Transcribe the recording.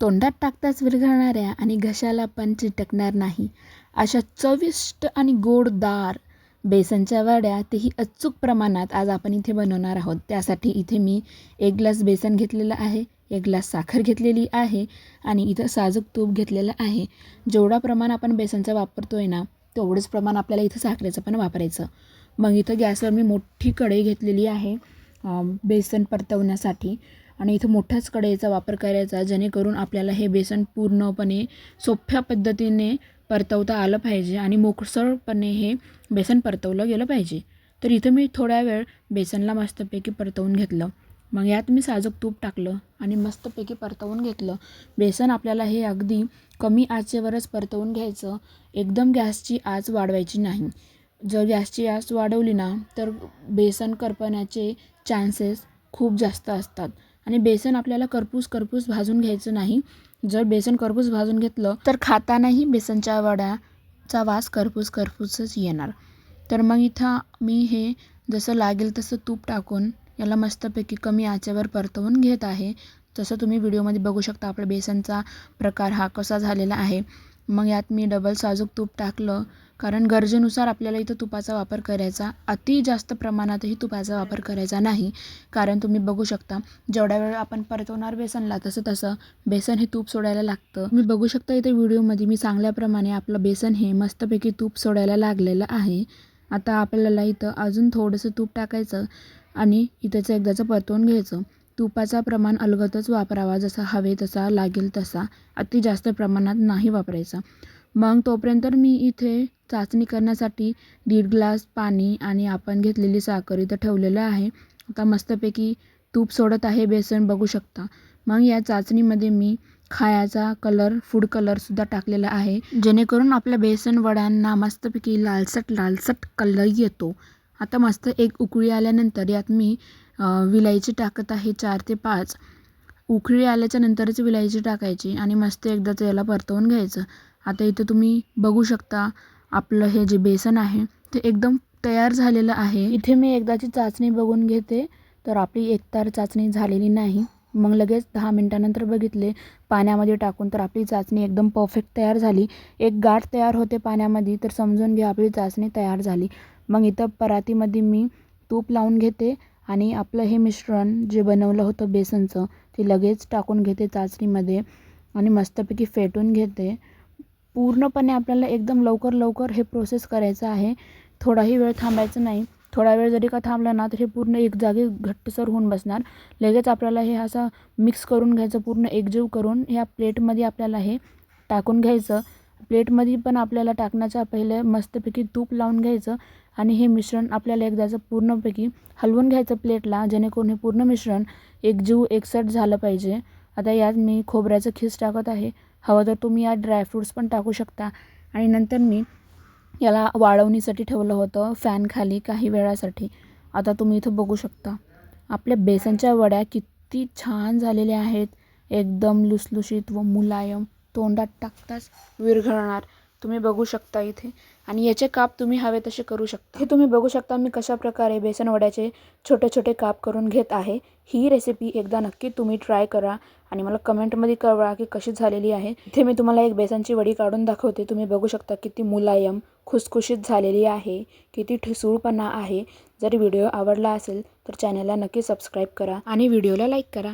तोंडात टाकताच विरघळणाऱ्या आणि घशाला पण चिटकणार नाही. अशा चविष्ट आणि गोडदार बेसनच्या वड्या तेही अचूक प्रमाणात आज आपण इथे बनवणार आहोत. त्यासाठी इथे मी एक ग्लास बेसन घेतलेलं आहे एक ग्लास साखर घेतलेली आहे आणि इथं साजूक तूप घेतलेलं आहे. जेवढा प्रमाण आपण बेसनचा वापरतो आहे ना तेवढंच प्रमाण आपल्याला इथं साखरेचं पण वापरायचं. मग इथं गॅसवर मी मोठी कढई घेतलेली आहे बेसन परतवण्यासाठी. आणि इथं मोठ्याच कढईचा वापर करायचा जेणेकरून आपल्याला हे बेसन पूर्णपणे सोप्या पद्धतीने परतवता आलं पाहिजे आणि मोकसळपणे हे बेसन परतवलं गेलं पाहिजे. तर इथं मी थोड्या वेळ बेसनला मस्तपैकी परतवून घेतलं. मग यात मी साजूक तूप टाकलं आणि मस्तपैकी परतवून घेतलं. बेसन आपल्याला हे अगदी कमी आचेवरच परतवून घ्यायचं. एकदम गॅसची आच वाढवायची नाही. जर गॅसची आच वाढवली ना तर बेसन करपण्याचे चान्सेस खूप जास्त असतात. आणि बेसन आपल्याला करपूस करपूस भाजून घ्यायचं नाही. जर बेसन करपूस भाजून घेतलं तर खातानाही बेसनच्या वड्याचा वास करपूस करपूसच येणार. तर मग इथं मी हे जसं लागेल तसं तूप टाकून याला मस्तपैकी कमी आचेवर परतवून घेत आहे. जसं तुम्ही व्हिडिओमध्ये बघू शकता आपल्या बेसनचा प्रकार हा कसा झालेला आहे. मग यात मी डबल साजूक तूप टाकलं. कारण गरजेनुसार आपल्याला इथं तुपाचा वापर करायचा. अति जास्त प्रमाणातही तुपाचा वापर करायचा नाही. कारण तुम्ही बघू शकता जेवढ्या वेळ आपण परतवणार बेसनला तसं तसं बेसन हे तूप सोडायला लागतं. तुम्ही बघू शकता इथे व्हिडिओमध्ये मी चांगल्याप्रमाणे आपलं बेसन हे मस्तपैकी तूप सोडायला लागलेलं आहे. आता आपल्याला इथं अजून थोडंसं तूप टाकायचं आणि इथंचं एकदाचं परतवून घ्यायचं. तुपाचा प्रमाण अलगदच वापरावा जसा हवे तसा लागेल तसा. अति जास्त प्रमाणात नाही वापरायचा. मग तोपर्यंत मी इथे चाचणी करण्यासाठी दीड ग्लास पाणी आणि आपण घेतलेली साखर इथं ठेवलेलं आहे. आता मस्तपैकी तूप सोडत आहे बेसन बघू शकता. मग या चाचणीमध्ये मी खायाचा कलर फूड कलरसुद्धा टाकलेला आहे. जेणेकरून आपल्या बेसन वड्यांना मस्तपैकी लालसट लालसट कलर येतो. आता मस्त एक उकळी आल्यानंतर यात मी विलायची टाकत आहे चार ते पाच. उकळी आल्याच्या नंतरच विलायची टाकायची आणि मस्त एकदाच याला परतवून घ्यायचं. आता इथं तुम्ही बघू शकता आपलं हे जे बेसन आहे ते एकदम तयार झालेलं आहे. इथे मी एकदाची चाचणी बघून घेते तर आपली एकतार चाचणी झालेली नाही. मग लगेच दहा मिनटानंतर बघितले पाण्यामध्ये टाकून तर आपली चाचणी एकदम परफेक्ट तयार झाली. एक गाठ तयार होते पाण्यामध्ये तर समजून घ्या आपली चाचणी तयार झाली. मग इथं परातीमध्ये मी तूप लावून घेते आणि आपलं हे मिश्रण जे बनवलं होतं बेसनचं ते लगेच टाकून घेते चाचणीमध्ये आणि मस्तपैकी फेटून घेते. पूर्णपणे आपल्याला एकदम लवकर लवकर हे प्रोसेस करायचं आहे. थोडाही वेळ थांबायचं नाही. थोडा वेळ जरी का थांबला ना तर हे पूर्ण एक जागी घट्टसर होऊन बसणार. लगेच आपल्याला हे असं मिक्स करून घ्यायचं पूर्ण एकजीव करून ह्या प्लेटमध्ये आपल्याला हे टाकून घ्यायचं. प्लेटमध्ये पण आपल्याला टाकण्याच्या पहिले मस्तपैकी तूप लावून घ्यायचं आणि हे मिश्रण आपल्याला एकदाचं पूर्णपैकी हलवून घ्यायचं प्लेटला जेणेकरून हे पूर्ण मिश्रण एकजीव एकसट झालं पाहिजे. आता यात मी खोबऱ्याचं खीस टाकत आहे. हवं तर तुम्ही यात ड्रायफ्रूट्स पण टाकू शकता. आणि नंतर मी याला वाळवणीसाठी ठेवलं होतं फॅनखाली काही वेळासाठी. आता तुम्ही इथं बघू शकता. आपल्या बेसनच्या वड्या किती छान झालेल्या आहेत. एकदम लुसलुशीत व मुलायम. तोंडात टाकताच विरघळणार. तुम्ही बघू शकता इथे. आणि याचे काप तुम्ही हवे तसे करू शकता. हे तुम्ही बघू शकता मी कशा प्रकारे बेसन वड्याचे छोटे छोटे काप करून घेत आहे. ही रेसिपी एकदा नक्की तुम्ही ट्राय करा आणि मला कमेंटमध्ये कळवा की कशी झालेली आहे. इथे मी तुम्हाला एक बेसनची वडी काढून दाखवते. तुम्ही बघू शकता किती मुलायम खुसखुशीत झालेली आहे किती ठिसूळपणा आहे. जर व्हिडिओ आवडला असेल तर चॅनलला नक्की सबस्क्राईब करा आणि व्हिडिओला लाईक करा.